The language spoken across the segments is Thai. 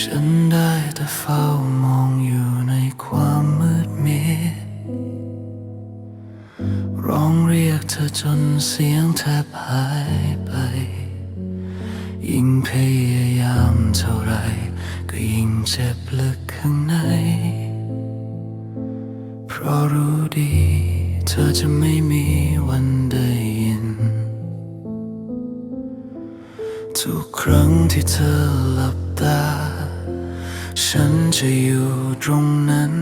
ฉันได้แต่เฝ้ามองอยู่ในความมืดมิดร้องเรียกเธอจนเสียงแทบหายไป ยิ่งพยายามเท่าไร ก็ยิ่งเจ็บลึกข้างใน เพราะรู้ดี เธอจะไม่มีวัน ทุกครั้งที่เธอหลับตา ฉันจะอยู่ตรงนั้น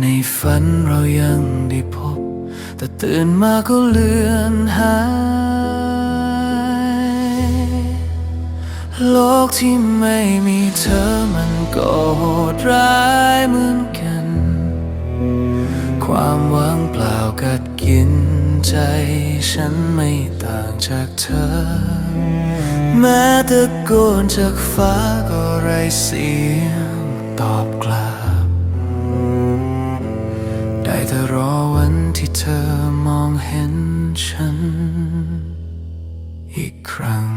ในฝันเรายังได้พบ แต่ตื่นมาก็เลือนหาย โลกที่ไม่มีเธอมันก็โหดร้ายเหมือนกัน ความว่างเปล่ากัดกินใจ ฉันไม่ต่างจากเธอ แม้ตะโกนจากฟ้าก็ไรเสียงตอบกลับ ได้แต่รอวันที่เธอมองเห็นฉัน อีกครั้ง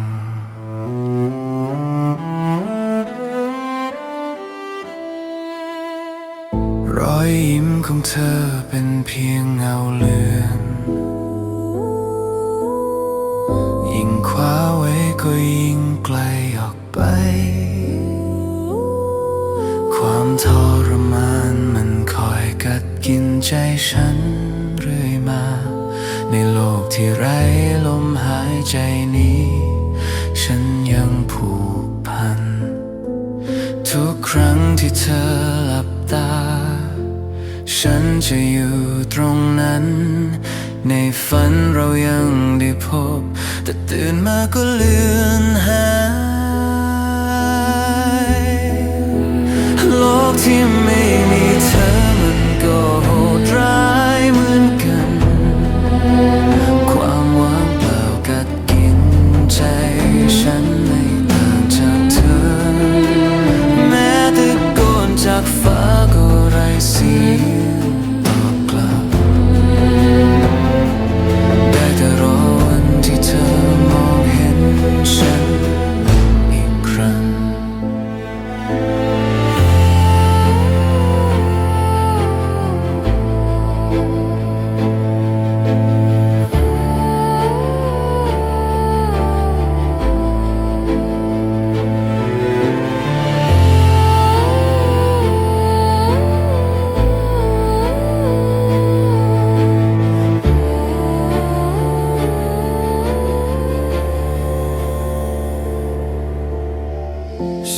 รอยยิ้มของเธอเป็นเพียงเงาเลือน ยิ่งคว้าไว้ก็ยิ่งไกลออกไป ความทรมานมันคอยกัดกินใจฉันเรื่อยมา ในโลกที่ไร้ลมหายใจนี้ ฉันยังผูกพัน ทุกครั้งที่เธอหลับตา ฉันจะอยู่ตรงนั้น ในฝันเรายังได้พบ แต่ตื่นมาก็เลือนหา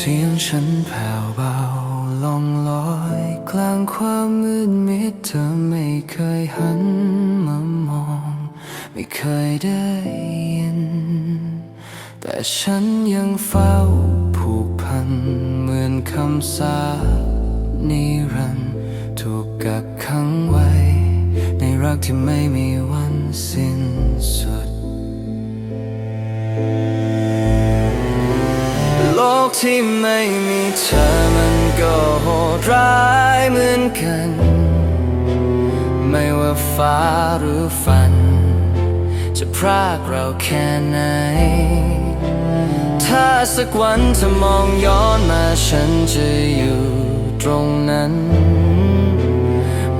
เสียงฉันแผ่วเบาลองลอย กลางความมืดมิดเธอไม่เคยหันมามอง ไม่เคยได้ยิน แต่ฉันยังเฝ้าผูกพัน เหมือนคำสานิรันถูกกักขังไว้ ในรักที่ไม่มีวัน ที่ไม่มีเธอมันก็โหดร้ายเหมือนกัน ไม่ว่าฟ้าหรือฝัน จะพรากเราแค่ไหน ถ้าสักวันเธอมองย้อนมาฉันจะอยู่ตรงนั้น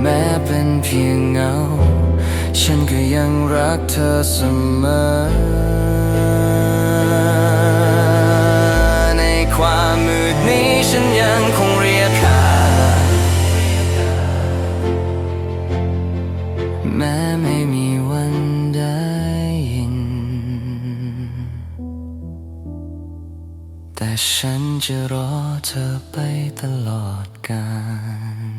แม้เป็นเพียงเงา ฉันก็ยังรักเธอเสมอ ฉันจะรอเธอไปตลอดกาล